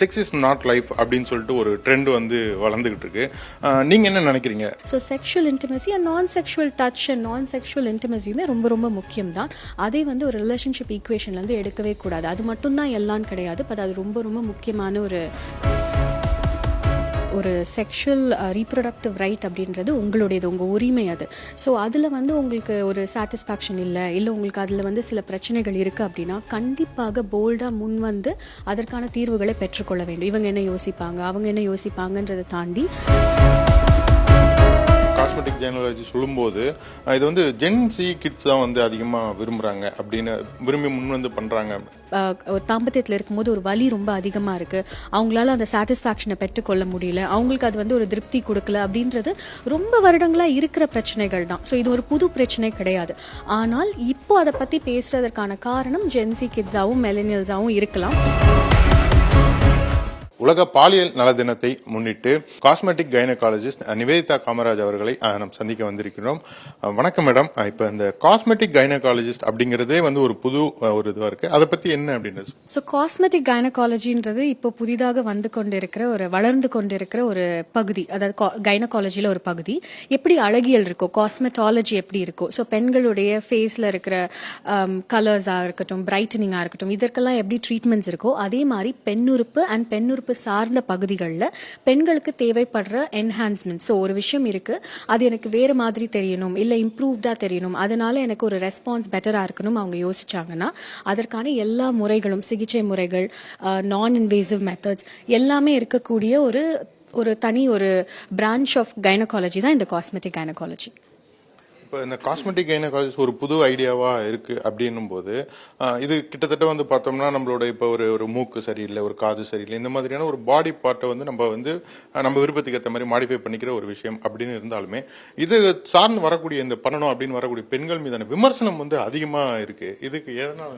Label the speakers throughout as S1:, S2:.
S1: Sex is not life அப்படின்னு சொல்லிட்டு ஒரு ட்ரெண்ட் வந்து வளர்ந்துகிட்டு இருக்கு. நீங்கள் என்ன நினைக்கிறீங்க?
S2: So sexual intimacy and non sexual touch and non sexual இன்டிமசியுமே ரொம்ப ரொம்ப முக்கியம் தான் அதை வந்து ஒரு ரிலேஷன்ஷிப் ஈக்குவேஷன்லேருந்து எடுக்கவே கூடாது. அது மட்டும்தான் எல்லாம் கிடையாது. பட் அது ரொம்ப ரொம்ப முக்கியமான ஒரு ஒரு செக்ஷுவல் ரீப்ரொடக்டிவ் ரைட் அப்படின்றது உங்களுடையது உங்கள் உரிமை அது. ஸோ அதில் வந்து உங்களுக்கு ஒரு சாட்டிஸ்ஃபேக்ஷன் இல்லை இல்லை உங்களுக்கு அதில் வந்து சில பிரச்சனைகள் இருக்குது அப்படின்னா கண்டிப்பாக போல்டாக முன் வந்து அதற்கான தீர்வுகளை பெற்றுக்கொள்ள வேண்டும். இவங்க என்ன யோசிப்பாங்க? அவங்க என்ன யோசிப்பாங்கன்றதை தாண்டி
S1: காஸ்மெட்டிக் ஜெனரலாஜி சொல்லும்போது இது வந்து ஜென் சி கிட்ஸ் தான் வந்து அதிகமாக விரும்புகிறாங்க அப்படின்னு விரும்பி முன் வந்து பண்ணுறாங்க
S2: ஒரு தாம்பத்தியத்தில் இருக்கும்போது ஒரு வலி ரொம்ப அதிகமாக இருக்குது அவங்களால அந்த சாட்டிஸ்ஃபேக்ஷனை பெற்றுக்கொள்ள முடியல. அவங்களுக்கு அது வந்து ஒரு திருப்தி கொடுக்கல அப்படின்றது ரொம்ப வருடங்களாக இருக்கிற பிரச்சனைகள் தான். ஸோ இது ஒரு புது பிரச்சனை கிடையாது. ஆனால் இப்போ அதை பற்றி பேசுகிறதற்கான காரணம் ஜென்சி கிட்ஸாகவும் மெலினியல்ஸாகவும் இருக்கலாம்.
S1: உலக பாலியல் நல தினத்தை முன்னிட்டு காஸ்மெட்டிக் கைனகாலஜிஸ்ட் நிவேதிதா காமராஜ் அவர்களை நாம் சந்திக்க வந்திருக்கிறோம். வணக்கம் மேடம் இப்போ இந்த காஸ்மெட்டிக் கைனகாலஜிஸ்ட் அப்படிங்கிறதே வந்து ஒரு புது ஒரு இதுவாக இருக்கு. அதை பற்றி என்ன அப்படின்றது
S2: ஸோ காஸ்மெட்டிக் கைனகாலஜின்றது இப்போ புதிதாக வந்து கொண்டிருக்கிற ஒரு வளர்ந்து கொண்டிருக்கிற ஒரு பகுதி. அதாவது கைனகாலஜியில் ஒரு பகுதி. எப்படி அழகியல் இருக்கோ காஸ்மெட்டாலஜி எப்படி இருக்கோ ஸோ பெண்களுடைய ஃபேஸில் இருக்கிற um, கலர்ஸாக இருக்கட்டும் பிரைட்டனிங்காக இருக்கட்டும் இதற்கெல்லாம் எப்படி ட்ரீட்மெண்ட்ஸ் இருக்கோ அதே மாதிரி பெண்ணுறுப்பு அண்ட் பெண்ணுறுப்பு சார்ந்த பகுதிகளில் பெண்களுக்கு தேவைப்படுற என்ஹான்ஸ்மெண்ட் ஸோ ஒரு விஷயம் இருக்குது அது எனக்கு வேறு மாதிரி தெரியணும் இல்லை இம்ப்ரூவ்டாக தெரியணும். அதனால எனக்கு ஒரு ரெஸ்பான்ஸ் பெட்டராக இருக்கணும் அவங்க யோசிச்சாங்கன்னா அதற்கான எல்லா முறைகளும் சிகிச்சை முறைகள் நான் இன்வேசிவ் மெத்தட்ஸ் எல்லாமே இருக்கக்கூடிய ஒரு ஒரு தனி ஒரு பிரான்ச் ஆஃப் கைனகாலஜி தான் இந்த காஸ்மெட்டிக் கைனகாலஜி
S1: இப்போ இந்த காஸ்மெட்டிக் கைனகாலஜிஸ் ஒரு புது ஐடியாவா இருக்கு அப்படின்னும் போது இது கிட்டத்தட்ட வந்து பார்த்தோம்னா நம்மளோட இப்போ ஒரு ஒரு மூக்கு சரியில்லை ஒரு காது சரியில்லை இந்த மாதிரியான ஒரு பாடி பார்ட்டை வந்து நம்ம வந்து நம்ம விருப்பத்துக்கு ஏற்ற மாதிரி மாடிஃபை பண்ணிக்கிற ஒரு விஷயம் அப்படின்னு இருந்தாலுமே இது சார்ந்து வரக்கூடிய இந்த பண்ணணும் அப்படின்னு வரக்கூடிய பெண்கள் மீதான விமர்சனம் வந்து அதிகமாக இருக்கு. இதுக்கு எதனால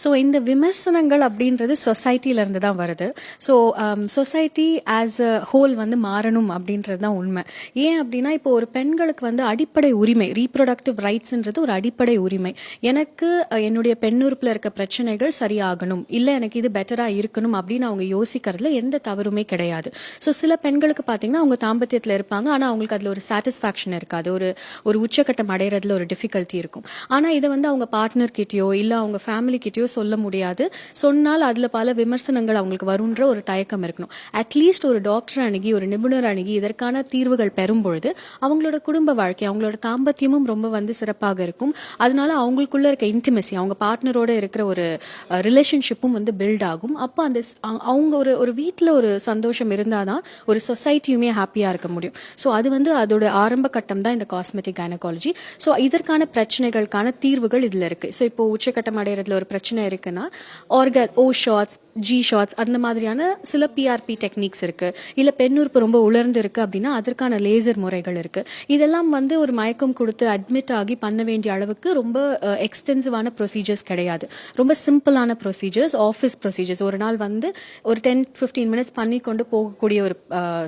S2: ஸோ இந்த விமர்சனங்கள் அப்படின்றது சொசைட்டிலேருந்து தான் வருது. So society as a whole வந்து மாறணும் அப்படின்றது தான் உண்மை. ஏன் அப்படின்னா இப்போ ஒரு பெண்களுக்கு வந்து அடிப்படை உரிமை ரீப்ரொடக்டிவ் ரைட்ஸ்ன்றது ஒரு அடிப்படை உரிமை. எனக்கு என்னுடைய பெண்ணுறுப்பில் இருக்க பிரச்சனைகள் சரியாகணும். இல்லை எனக்கு இது பெட்டராக இருக்கணும் அப்படின்னு அவங்க யோசிக்கிறதுல எந்த தவறுமே கிடையாது. ஸோ சில பெண்களுக்கு பார்த்தீங்கன்னா அவங்க தாம்பத்தியத்தில் இருப்பாங்க. ஆனால் அவங்களுக்கு அதில் ஒரு சாட்டிஸ்ஃபேக்ஷன் இருக்காது. ஒரு ஒரு உச்சக்கட்டம் அடையிறதுல ஒரு டிஃபிகல்ட்டி இருக்கும். ஆனால் இதை வந்து அவங்க பார்ட்னர்கிட்டயோ இல்லை அவங்க ஃபேமிலி கிட்டயோ சொல்ல முடியாது. சொன்னால் அதில் பல விமர்சனங்கள் அவங்களுக்கு வருன்ற ஒரு தயக்கம் இருக்கணும். அட்லீஸ்ட் ஒரு டாக்டர் அணுகி ஒரு நிபுணர் அணுகி இதற்கான தீர்வுகள் பெறும் பொழுது அவங்களோட குடும்ப வாழ்க்கை அவங்களோட தாம்பத்தியமும் ரொம்ப வந்து சிறப்பாக இருக்கும். அதனால அவங்களுக்குள்ள இருக்க இன்டிமெசி அவங்க பார்ட்னரோட இருக்கிற ஒரு ரிலேஷன்ஷிப்பும் வந்து பில்ட் ஆகும். அப்போ அந்த அவங்க ஒரு ஒரு வீட்டில் ஒரு சந்தோஷம் இருந்தால் தான் ஒரு சொசைட்டியுமே ஹாப்பியாக இருக்க முடியும். ஸோ அது வந்து அதோட ஆரம்ப கட்டம் தான் இந்த காஸ்மெட்டிக் கைனகாலஜி ஸோ இதற்கான பிரச்சனைகளுக்கான தீர்வுகள் இதில் இருக்குது ஸோ இப்போ உச்சக்கட்டம் அடையிறதுல ஒரு பிரச்சனை இருக்குன்னா ஆர்க ஓ ஷார்ட்ஸ் ஜி ஷார்ட்ஸ் அந்த மாதிரியான சில பிஆர்பி டெக்னிக்ஸ் இருக்குது இல்லை பெண்ணுறுப்பு ரொம்ப உலர்ந்து இருக்குது அப்படின்னா அதற்கான லேசர் முறைகள் இருக்குது இதெல்லாம் வந்து ஒரு மயக்கம் கொடுத்து அட்மிட் ஆகி பண்ண வேண்டிய அளவுக்கு ரொம்ப எக்ஸ்டென்சிவான ப்ரொசீஜர்ஸ் கிடையாது. ரொம்ப சிம்பிளான ப்ரொசீஜர்ஸ் ஆஃபீஸ் ப்ரொசீஜர்ஸ் ஒரு நாள் வந்து ஒரு டென் ஃபிஃப்டீன் மினிட்ஸ் பண்ணி கொண்டு போகக்கூடிய ஒரு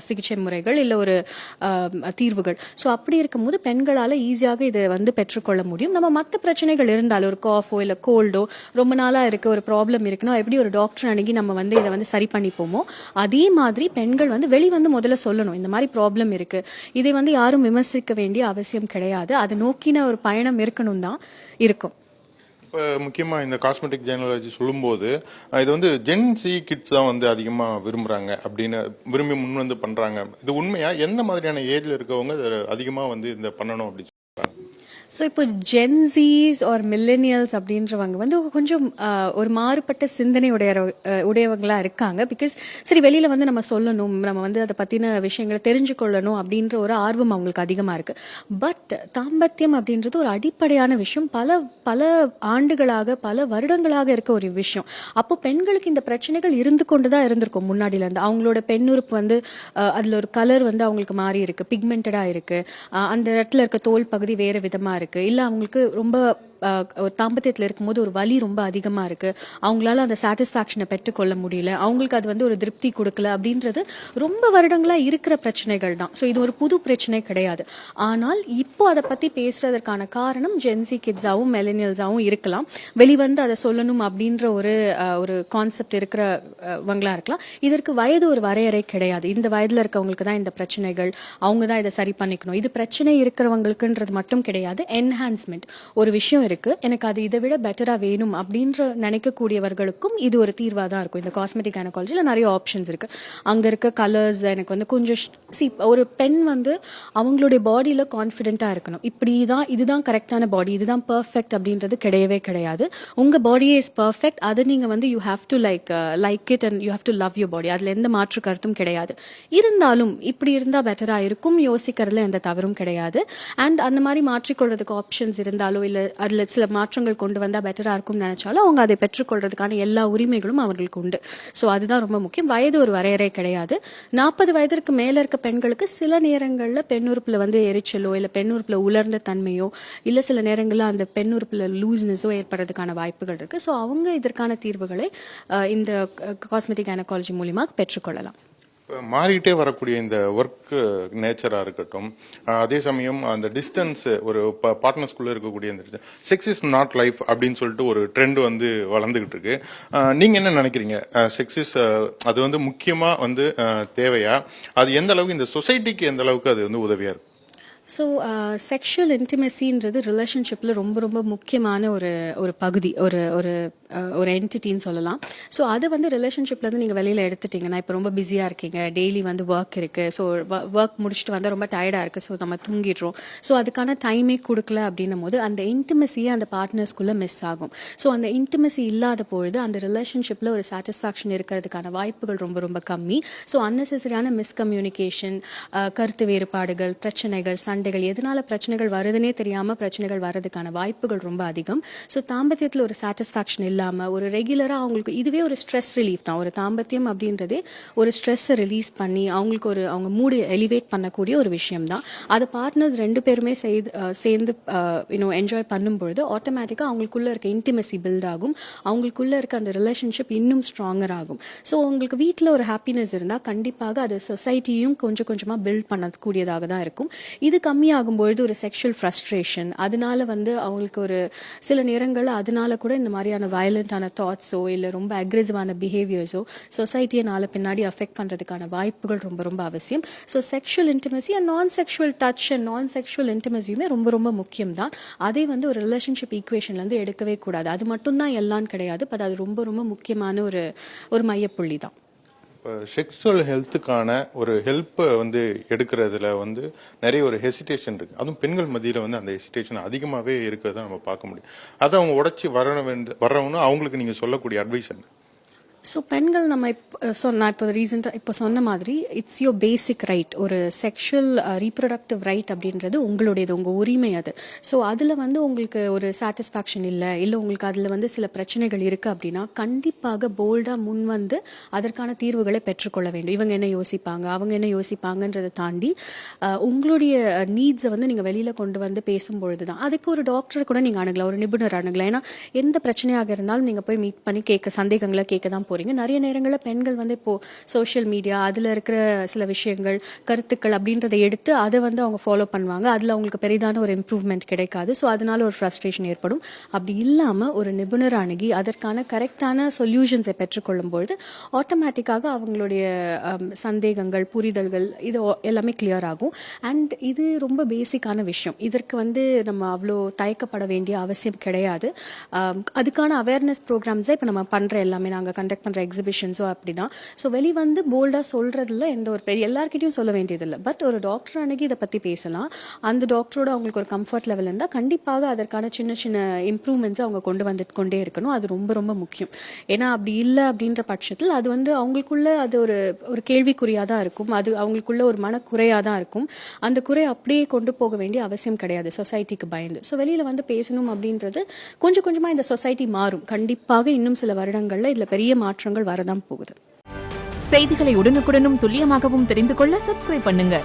S2: சிகிச்சை முறைகள் இல்லை ஒரு தீர்வுகள். ஸோ அப்படி இருக்கும்போது பெண்களால் ஈஸியாக இதை வந்து பெற்றுக்கொள்ள முடியும். நம்ம மற்ற பிரச்சனைகள் இருந்தாலும் ஒரு காஃபோ இல்லை கோல்டோ ரொம்ப நாளாக இருக்க ஒரு ப்ராப்ளம் இருக்குன்னா எப்படி ஒரு டாக்டர் அணுகி நம்ம வந்து இதை வந்து சரி பண்ணிப்போமோ? அதே மாதிரி பெண்கள் வந்து வெளி வந்து முதல்ல சொல்லணும். இந்த மாதிரி ப்ராப்ளம் இருக்கு. இதை வந்து யாரும் விமர்சிக்க வேண்டிய அவசியம் கிடையாது. அதை நோக்கின ஒரு பயணம் இருக்கணும் தான் இருக்கும்.
S1: இப்போ முக்கியமாக இந்த காஸ்மெட்டிக் ஜெனரலாஜி சொல்லும்போது இது வந்து ஜென்சி கிட்ஸ் தான் வந்து அதிகமாக விரும்புகிறாங்க அப்படின்னு விரும்பி முன் வந்து பண்ணுறாங்க இது உண்மையாக எந்த மாதிரியான ஏஜில் இருக்கவங்க இதை அதிகமாக வந்து இந்த பண்ணணும் அப்படின்னு
S2: ஸோ இப்போ ஜென்சீஸ் ஆர் மில்லனியல்ஸ் அப்படின்றவங்க வந்து கொஞ்சம் ஒரு மாறுபட்ட சிந்தனை உடைய உடையவங்களாக இருக்காங்க. பிகாஸ் சரி வெளியில் வந்து நம்ம சொல்லணும் நம்ம வந்து அதை பற்றின விஷயங்களை தெரிஞ்சுக்கொள்ளணும் அப்படின்ற ஒரு ஆர்வம் அவங்களுக்கு அதிகமாக இருக்குது பட் தாம்பத்தியம் அப்படின்றது ஒரு அடிப்படையான விஷயம். பல பல ஆண்டுகளாக பல வருடங்களாக இருக்க ஒரு விஷயம். அப்போ பெண்களுக்கு இந்த பிரச்சனைகள் இருந்து கொண்டு தான் இருந்திருக்கும் முன்னாடியிலேருந்து அவங்களோட பெண்ணுறுப்பு வந்து அதில் ஒரு கலர் வந்து அவங்களுக்கு மாறி இருக்குது பிக்மெண்டடாக இருக்குது அந்த இடத்துல இருக்க தோல் பகுதி வேறு விதமாக இருக்குது இல்லை அவங்களுக்கு ரொம்ப ஒரு தாம்பத்தியத்தில் இருக்கும்போது ஒரு வலி ரொம்ப அதிகமாக இருக்குது அவங்களால அந்த சாட்டிஸ்ஃபேக்ஷனை பெற்றுக்கொள்ள முடியல. அவங்களுக்கு அது வந்து ஒரு திருப்தி கொடுக்கல அப்படின்றது ரொம்ப வருடங்களாக இருக்கிற பிரச்சனைகள் தான். ஸோ இது ஒரு புது பிரச்சனை கிடையாது. ஆனால் இப்போ அதை பற்றி பேசுறதற்கான காரணம் ஜென்சி கிட்ஸாகவும் மெலினியல்ஸாகவும் இருக்கலாம். வெளிவந்து அதை சொல்லணும் அப்படின்ற ஒரு ஒரு கான்செப்ட் இருக்கிறவங்களா இருக்கலாம். இதற்கு வயது ஒரு வரையறை கிடையாது. இந்த வயதில் இருக்கவங்களுக்கு தான் இந்த பிரச்சனைகள் அவங்க தான் இதை சரி பண்ணிக்கணும். இது பிரச்சனை இருக்கிறவங்களுக்குன்றது மட்டும் கிடையாது. என்ஹான்ஸ்மெண்ட் ஒரு விஷயம் இருக்கு. எனக்கு அது இதை விட பெட்டரா வேணும் அப்படின்ற நினைக்கக்கூடியவர்களுக்கும் இது ஒரு தீர்வா தான் இருக்கும். இந்த காஸ்மெட்டிக் கைனகாலஜியில் நிறைய ஆப்ஷன்ஸ் இருக்கு. அங்க இருக்க கலர்ஸ் எனக்கு வந்து கொஞ்சம் சி ஒரு பெண் வந்து அவங்களுடைய பாடியில கான்ஃபிடென்ட்டாக இருக்கணும். இப்படி தான் இதுதான் கரெக்டான பாடி இதுதான் பர்ஃபெக்ட் அப்படின்றது கிடையவே கிடையாது. உங்க பாடியே இஸ் பர்ஃபெக்ட் அதை நீங்க வந்து you have to like like it and you have to love your body அதுல எந்த மாற்று கருத்தும் கிடையாது. இருந்தாலும் இப்படி இருந்தா பெட்டரா இருக்கும். யோசிக்கிறதுல எந்த தவறும் கிடையாது. அண்ட் அந்த மாதிரி மாற்றிக்கொள்றதுக்கு ஆப்ஷன்ஸ் இருந்தாலோ இல்லை அதுல சில மாற்றங்கள் கொண்டு வந்தால் பெட்டராக இருக்கும்னு நினச்சாலும் அவங்க அதை பெற்றுக்கொள்றதுக்கான எல்லா உரிமைகளும் அவர்களுக்கு உண்டு. ஸோ அதுதான் ரொம்ப முக்கியம். வயது ஒரு வரையறை கிடையாது. நாற்பது வயதிற்கு மேலே இருக்க பெண்களுக்கு சில நேரங்களில் பெண் உறுப்பில் வந்து எரிச்சலோ இல்லை பெண் உறுப்பில் உலர்ந்த தன்மையோ இல்லை சில நேரங்களில் அந்த பெண் உறுப்பில் லூஸ்னஸோ ஏற்படுறதுக்கான வாய்ப்புகள் இருக்குது ஸோ அவங்க இதற்கான தீர்வுகளை இந்த காஸ்மெட்டிக் கைனகாலஜி மூலிமா பெற்றுக்கொள்ளலாம்.
S1: மாறிக்கிட்டே வரக்கூடிய இந்த ஒர்க் நேச்சராக இருக்கட்டும் அதே சமயம் அந்த டிஸ்டன்ஸ் ஒரு பார்ட்னர்ஸ்குள்ளே இருக்கக்கூடிய இந்த செக்ஸ் இஸ் நாட் லைஃப் அப்படின்னு சொல்லிட்டு ஒரு ட்ரெண்ட் வந்து வளர்ந்துக்கிட்டு இருக்கு. நீங்கள் என்ன நினைக்கிறீங்க? செக்ஸ் இஸ் அது வந்து முக்கியமாக வந்து தேவையா? அது எந்த அளவுக்கு இந்த சொசைட்டிக்கு எந்த அளவுக்கு அது வந்து உதவியாக இருக்கும்
S2: ஸோ செக்ஷுவல் இன்டிமெசின்றது ரிலேஷன்ஷிப்பில் ரொம்ப ரொம்ப முக்கியமான ஒரு ஒரு பகுதி ஒரு ஒரு ஒரு என்டிட்டின்னு சொல்லலாம். ஸோ அதை வந்து ரிலேஷன்ஷிப்லேருந்து நீங்கள் வெளியில் எடுத்துட்டீங்கன்னா இப்போ ரொம்ப பிஸியாக இருக்கீங்க. டெய்லி வந்து ஒர்க் இருக்குது ஸோ ஒர்க் முடிச்சுட்டு வந்தால் ரொம்ப டயர்டாக இருக்குது ஸோ நம்ம தூங்கிடுறோம். ஸோ அதுக்கான டைமே கொடுக்கல அப்படின்னும் போது அந்த இன்டிமெசியே அந்த பார்ட்னர்ஸ்குள்ளே மிஸ் ஆகும். ஸோ அந்த இன்டிமெசி இல்லாத பொழுது அந்த ரிலேஷன்ஷிப்பில் ஒரு சாட்டிஸ்ஃபேக்ஷன் இருக்கிறதுக்கான வாய்ப்புகள் ரொம்ப ரொம்ப கம்மி. ஸோ அன்னெசரியான மிஸ்கம்யூனிகேஷன் கருத்து வேறுபாடுகள் பிரச்சனைகள் சண்டைகள் எதனால பிரச்சனைகள் வருதுன்னே தெரியாமல் பிரச்சனைகள் வர்றதுக்கான வாய்ப்புகள் ரொம்ப அதிகம். ஸோ தாம்பத்தியத்தில் ஒரு சாட்டிஸ்ஃபேக்ஷன் இல்லாமல் ஒரு ரெகுலராக அவங்களுக்கு இதுவே ஒரு ஸ்ட்ரெஸ் ரிலீஃப் தான். ஒரு தாம்பத்தியம் அப்படின்றதே ஒரு ஸ்ட்ரெஸ்ஸை ரிலீஸ் பண்ணி அவங்களுக்கு ஒரு அவங்க மூடு எலிவேட் பண்ணக்கூடிய ஒரு விஷயம் தான். அதை பார்ட்னர்ஸ் ரெண்டு பேருமே செய்து சேர்ந்து இன்னும் என்ஜாய் பண்ணும்பொழுது ஆட்டோமேட்டிக்காக அவங்களுக்குள்ள இருக்க இன்டிமெசி பில்ட் ஆகும். அவங்களுக்குள்ள இருக்க அந்த ரிலேஷன்ஷிப் இன்னும் ஸ்ட்ராங்கர் ஆகும். ஸோ உங்களுக்கு வீட்டில் ஒரு ஹாப்பினஸ் இருந்தால் கண்டிப்பாக அது சொசைட்டியும் கொஞ்சம் கொஞ்சமாக பில்ட் பண்ணக்கூடியதாக தான் இருக்கும். இதுக்கு கம்மியாகும் பொழுது ஒரு செக்ஷுவல் ஃப்ரஸ்ட்ரேஷன் அதனால வந்து அவங்களுக்கு ஒரு சில நேரங்களில் அதனால கூட இந்த மாதிரியான வயலண்டான தாட்ஸோ இல்லை ரொம்ப அக்ரெசிவான பிஹேவியர்ஸோ சொசைட்டியை நாளை பின்னாடி அஃபெக்ட் பண்ணுறதுக்கான வாய்ப்புகள் ரொம்ப ரொம்ப அவசியம். So sexual intimacy and non sexual touch and non sexual இன்டிமசியுமே ரொம்ப ரொம்ப முக்கியம் தான் அதே வந்து ஒரு ரிலேஷன்ஷிப் ஈக்குவேஷன்லேருந்து எடுக்கவே கூடாது. அது மட்டும்தான் எல்லான்னு கிடையாது. பட் அது ரொம்ப ரொம்ப முக்கியமான ஒரு ஒரு மையப்புள்ளி தான்
S1: இப்போ ஹெல்த்துக்கான ஒரு ஹெல்ப்பை வந்து எடுக்கிறதுல வந்து நிறைய ஒரு ஹெசிடேஷன் இருக்குது அதுவும் பெண்கள் மத்தியில் வந்து அந்த ஹெசிடேஷன் அதிகமாகவே இருக்கிறத நம்ம பார்க்க முடியும். அதை அவங்க உடச்சி வர வேண்டு வர்றவங்க அவங்களுக்கு நீங்கள் சொல்லக்கூடிய அட்வைஸ் என்ன?
S2: ஸோ பெண்கள் நம்ம இப்போ சொன்ன இப்போ ரீசெண்டாக இப்போ சொன்ன மாதிரி இட்ஸ் யோர் பேசிக் ரைட் ஒரு செக்ஷுவல் ரீப்ரொடக்டிவ் ரைட் அப்படின்றது உங்களுடையது உங்கள் உரிமை அது. ஸோ அதில் வந்து உங்களுக்கு ஒரு சாட்டிஸ்ஃபேக்ஷன் இல்லை இல்லை உங்களுக்கு அதில் வந்து சில பிரச்சனைகள் இருக்குது அப்படின்னா கண்டிப்பாக போல்டாக முன் வந்து அதற்கான தீர்வுகளை பெற்றுக்கொள்ள வேண்டும். இவங்க என்ன யோசிப்பாங்க அவங்க என்ன யோசிப்பாங்கன்றதை தாண்டி உங்களுடைய நீட்ஸை வந்து நீங்கள் வெளியில் கொண்டு வந்து பேசும்பொழுது தான் அதுக்கு ஒரு டாக்டர் கூட நீங்கள் அணுகலாம் ஒரு நிபுணர் அணுகலாம். ஏன்னா எந்த பிரச்சனையாக இருந்தாலும் நீங்கள் போய் மீட் பண்ணி கேட்க சந்தேகங்களை கேட்க தான் போகிறீங்க நிறைய நேரங்களில் பெண்கள் வந்து இப்போது சோஷியல் மீடியா அதில் இருக்கிற சில விஷயங்கள் கருத்துக்கள் அப்படின்றத எடுத்து அதை வந்து அவங்க ஃபாலோ பண்ணுவாங்க. அதில் அவங்களுக்கு பெரிதான ஒரு இம்ப்ரூவ்மெண்ட் கிடைக்காது. ஸோ அதனால ஒரு ஃப்ரஸ்ட்ரேஷன் ஏற்படும். அப்படி இல்லாமல் ஒரு நிபுணர் அணுகி அதற்கான கரெக்டான சொல்யூஷன்ஸை பெற்றுக்கொள்ளும்பொழுது ஆட்டோமேட்டிக்காக அவங்களுடைய சந்தேகங்கள் புரிதல்கள் இது எல்லாமே கிளியர் ஆகும். அண்ட் இது ரொம்ப பேசிக்கான விஷயம். இதற்கு வந்து நம்ம அவ்வளோ தயக்கப்பட வேண்டிய அவசியம் கிடையாது. அதுக்கான அவேர்னஸ் ப்ரோக்ராம்ஸை இப்போ நம்ம பண்ணுற எல்லாமே நாங்கள் கண்டக்ட் பண்ணுற எக்ஸிபிஷன்ஸோ அப்படி தான் ஸோ வெளி வந்து போல்டாக சொல்கிறதுல எந்த ஒரு பெரிய எல்லார்கிட்டையும் சொல்ல வேண்டியதில்லை. பட் ஒரு டாக்டர் அணுகி இதை பற்றி பேசலாம். அந்த டாக்டரோட அவங்களுக்கு ஒரு கம்ஃபர்ட் லெவல் இருந்தால் கண்டிப்பாக அதற்கான சின்ன சின்ன இம்ப்ரூவ்மெண்ட்ஸ் அவங்க கொண்டு வந்துட்டு கொண்டே இருக்கணும். அது ரொம்ப ரொம்ப முக்கியம். ஏன்னா அப்படி இல்லை அப்படின்ற பட்சத்தில் அது வந்து அவங்களுக்குள்ள அது ஒரு ஒரு கேள்விக்குறியாக தான் இருக்கும். அது அவங்களுக்குள்ள ஒரு மனக்குறையாக தான் இருக்கும். அந்த குறை அப்படியே கொண்டு போக வேண்டிய அவசியம் கிடையாது. சொசைட்டிக்கு பயந்து. ஸோ வெளியில் வந்து பேசணும் அப்படின்றது கொஞ்சம் கொஞ்சமாக இந்த சொசைட்டி மாறும். கண்டிப்பாக இன்னும் சில வருடங்களில் இதில் பெரிய மாற்றம் மாற்றங்கள் வரதான் போகுது.
S3: செய்திகளை உடனுக்குடனும் துல்லியமாகவும் தெரிந்து கொள்ள சப்ஸ்கிரைப் பண்ணுங்க.